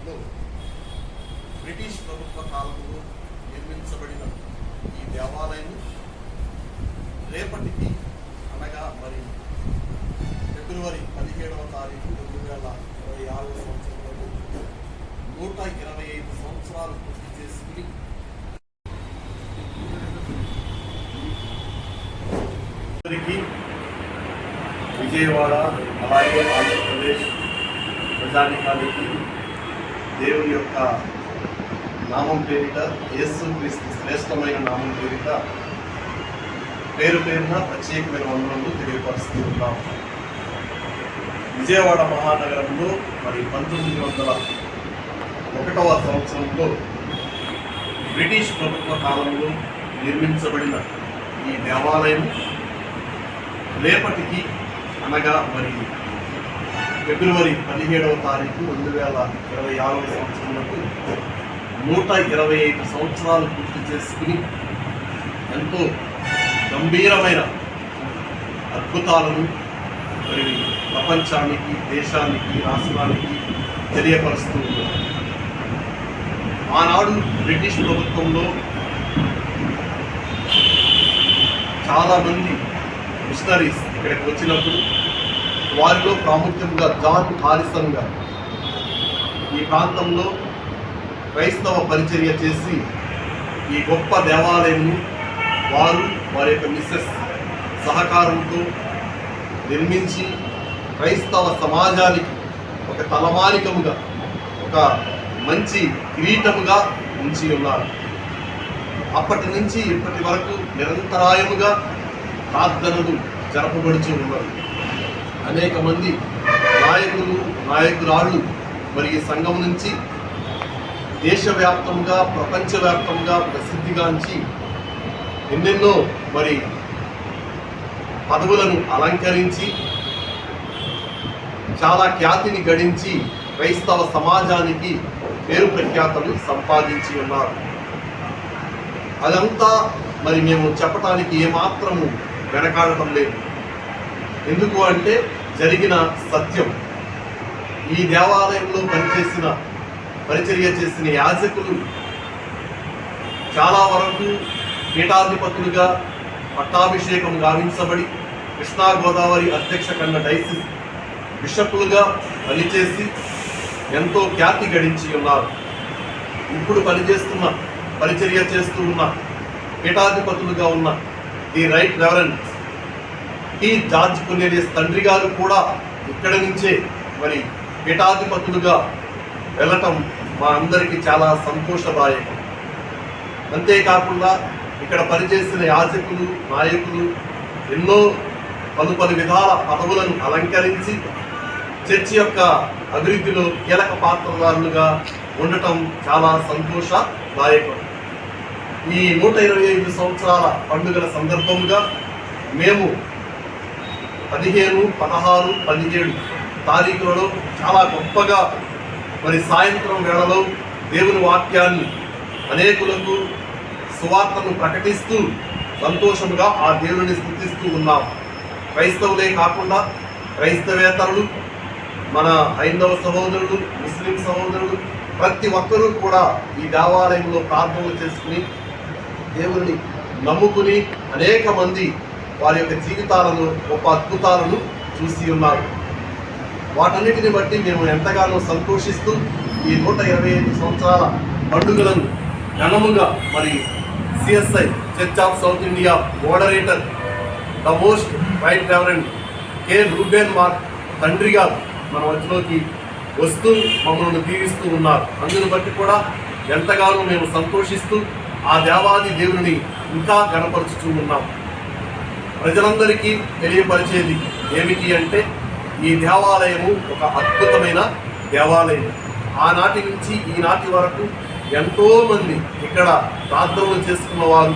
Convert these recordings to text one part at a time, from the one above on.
సంవత్సరంలో బ్రిటిష్ ప్రభుత్వ కాలంలో నిర్మించబడిన ఈ దేవాలయం రేపటికి అనగా మరి ఫిబ్రవరి పదిహేడవ తారీఖు రెండు వేల ఇరవై ఆరవ సంవత్సరంలో నూట ఇరవై ఐదు సంవత్సరాలు పూర్తి చేసుకుని విజయవాడ అలాగే ఆంధ్రప్రదేశ్ ప్రజానికానికి దేవుని యొక్క నామం పేరిట యేసు క్రీస్తు శ్రేష్టమైన నామం పేరిట పేరు పేరున ప్రత్యేకమైన వందనలు తెలియపరుస్తూ ఉన్నాం. విజయవాడ మహానగరంలో మరి పంతొమ్మిది వందల ఒకటవ సంవత్సరంలో బ్రిటిష్ ప్రభుత్వ కాలంలో నిర్మించబడిన ఈ దేవాలయం రేపటికి అనగా మరి ఫిబ్రవరి పదిహేడవ తారీఖు రెండు వేల ఇరవై ఆరవ సంవత్సరంలో నూట ఇరవై ఐదు సంవత్సరాలు పూర్తి చేసుకుని ఎంతో గంభీరమైన అద్భుతాలను మరి ప్రపంచానికి దేశానికి రాష్ట్రానికి తెలియపరుస్తూ ఉన్నారు. ఆనాడు బ్రిటిష్ ప్రభుత్వంలో చాలామంది మిషనరీస్ ఇక్కడికి వచ్చినప్పుడు వారిలో ప్రాముఖ్యంగా జాన్ హారిసన్ గారు. ఈ ప్రాంతంలో క్రైస్తవ పరిచర్య చేసి ఈ గొప్ప దేవాలయంను వారు వారి యొక్క మిస్సెస్ సహకారంతో నిర్మించి క్రైస్తవ సమాజానికి ఒక తలమానికముగా ఒక మంచి కిరీటముగా ఉంచి ఉన్నారు. అప్పటి నుంచి ఇప్పటి వరకు నిరంతరాయముగా ప్రార్థనలు జరపబడుచు ఉన్నారు. అనేక మంది నాయకులు నాయకురాళ్ళు మరి ఈ సంఘం నుంచి దేశవ్యాప్తంగా ప్రపంచవ్యాప్తంగా ప్రసిద్ధిగాంచి ఎన్నెన్నో మరి పదవులను అలంకరించి చాలా ఖ్యాతిని గడించి క్రైస్తవ సమాజానికి పేరు ప్రఖ్యాతలు సంపాదించి ఉన్నారు. అదంతా మరి మేము చెప్పటానికి ఏమాత్రము వెనకాడటం లేదు. ఎందుకు అంటే జరిగిన సత్యం. ఈ దేవాలయంలో పనిచేసిన పరిచర్య చేసిన యాజకులు చాలా వరకు పీఠాధిపతులుగా పట్టాభిషేకం గావించబడి కృష్ణా గోదావరి అధ్యక్ష కన్న డైసిస్ బిషప్లుగా పనిచేసి ఎంతో ఖ్యాతి గడించి ఉన్నారు. ఇప్పుడు పనిచేస్తున్న పరిచర్య చేస్తూ ఉన్న పీఠాధిపతులుగా ఉన్న the right reverend T George Cornelius తండ్రి గారు కూడా ఇక్కడి నుంచే మరి పీఠాధిపతులుగా వెళ్ళటం మా అందరికీ చాలా సంతోషదాయకం. అంతేకాకుండా ఇక్కడ పనిచేసిన యాజకులు నాయకులు ఎన్నో పలు పలు విధాల పదవులను అలంకరించి చర్చి యొక్క అభివృద్ధిలో కీలక పాత్రదారులుగా ఉండటం చాలా సంతోషదాయకం. ఈ నూట ఇరవై ఐదు సంవత్సరాల పండుగల సందర్భంగా మేము పదిహేను పదహారు పదిహేడు తారీఖులలో చాలా గొప్పగా మరి సాయంత్రం వేళలో దేవుని వాక్యాన్ని అనేకులకు సువార్తను ప్రకటిస్తూ సంతోషముగా ఆ దేవుని స్థుతిస్తూ ఉన్నాం. క్రైస్తవులే కాకుండా క్రైస్తవేతరులు మన హైందవ సహోదరులు ముస్లిం సహోదరులు ప్రతి ఒక్కరూ కూడా ఈ దేవాలయంలో ప్రార్థనలు చేసుకుని దేవుని నమ్ముకుని అనేక మంది వారి యొక్క జీవితాలను గొప్ప అద్భుతాలను చూసి ఉన్నారు. వాటన్నిటిని బట్టి మేము ఎంతగానో సంతోషిస్తూ ఈ నూట ఇరవై ఐదు సంవత్సరాల పండుగలను ఘనముగా మరి CSI church of South India moderator the most right reverend K. Reuben Mark తండ్రి గారు మన మధ్యలోకి వస్తూ మమ్మల్ని దీవిస్తూ ఉన్నారు. అందుని బట్టి కూడా ఎంతగానో మేము సంతోషిస్తూ ఆ దేవాది దేవుని ఇంకా గణపరుచుతూ ఉన్నాం. ప్రజలందరికీ తెలియపరిచేది ఏమిటి అంటే ఈ దేవాలయము ఒక అద్భుతమైన దేవాలయం. ఆనాటి నుంచి ఈనాటి వరకు ఎంతోమంది ఇక్కడ ప్రార్థనలు చేసుకున్న వారు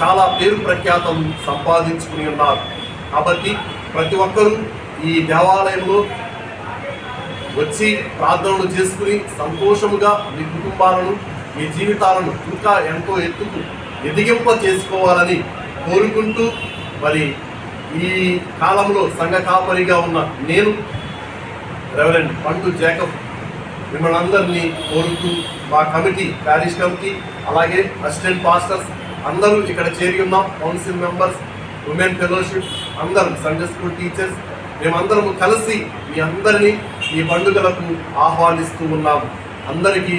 చాలా పేరు ప్రఖ్యాతం సంపాదించుకుని ఉన్నారు. కాబట్టి ప్రతి ఒక్కరూ ఈ దేవాలయంలో వచ్చి ప్రార్థనలు చేసుకుని సంతోషముగా మీ కుటుంబాలను మీ జీవితాలను ఇంకా ఎంతో ఎత్తుకు ఎదిగింప చేసుకోవాలని కోరుకుంటూ మరి ఈ కాలంలో సంఘ కాపరిగా ఉన్న నేను రెవరెండ్ పండు జేకబ్ మిమ్మల్ని అందరినీ కోరుతూ మా కమిటీ ప్యారిష్ కమిటీ అలాగే అసిస్టెంట్ పాస్టర్స్ అందరూ ఇక్కడ చేరి ఉన్నాం. కౌన్సిల్ మెంబర్స్ ఉమెన్ ఫెలోషిప్ అందరం సండే స్కూల్ టీచర్స్ మేమందరం కలిసి మీ అందరినీ ఈ పండుగలకు ఆహ్వానిస్తూ ఉన్నాము. అందరికీ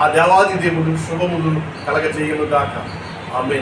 ఆ దేవాది దేవుడు శుభములు కలగజేయును గాక ఆమె